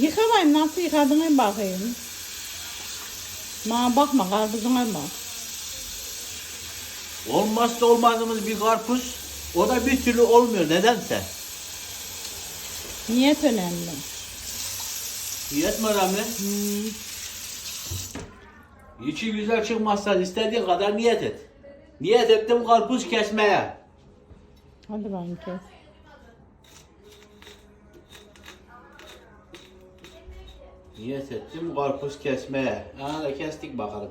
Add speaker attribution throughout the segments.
Speaker 1: Yıkamayın nasıl yıkadığına bakayım. Bana bakma karpuzuna bak.
Speaker 2: Olmazsa olmazımız bir karpuz. O da bir türlü olmuyor nedense.
Speaker 1: Niyet önemli.
Speaker 2: Niyet mi önemli?
Speaker 1: Hmm.
Speaker 2: İçi güzel çıkmazsa istediğin kadar niyet et. Niyet ettim karpuz kesmeye.
Speaker 1: Hadi bakayım kes.
Speaker 2: Niyet ettim karpuz kesmeye. Aha da kestik bakalım.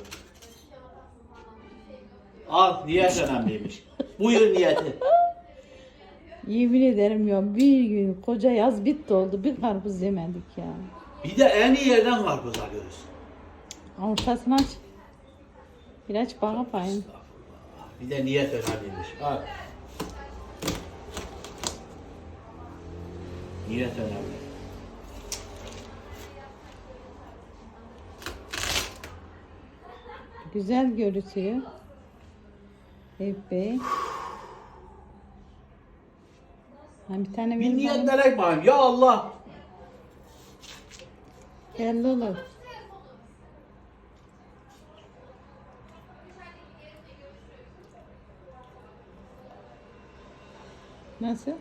Speaker 2: Al niyet önemliymiş. Buyur niyeti.
Speaker 1: Yemin ederim ya bir gün koca yaz bitti oldu bir karpuz yemedik ya.
Speaker 2: Bir de en iyi yerden karpuz alıyoruz.
Speaker 1: Ortasını aç. Bir aç bana bakayım.
Speaker 2: Bir de niyet önemliymiş. Al. Niyet önemli.
Speaker 1: Güzel görüntüyor. Eyüp Bey. Ha, bir tane
Speaker 2: Bir
Speaker 1: verin bana.
Speaker 2: niyetlerek bakayım. Ya Allah.
Speaker 1: Belli olur. Nasıl?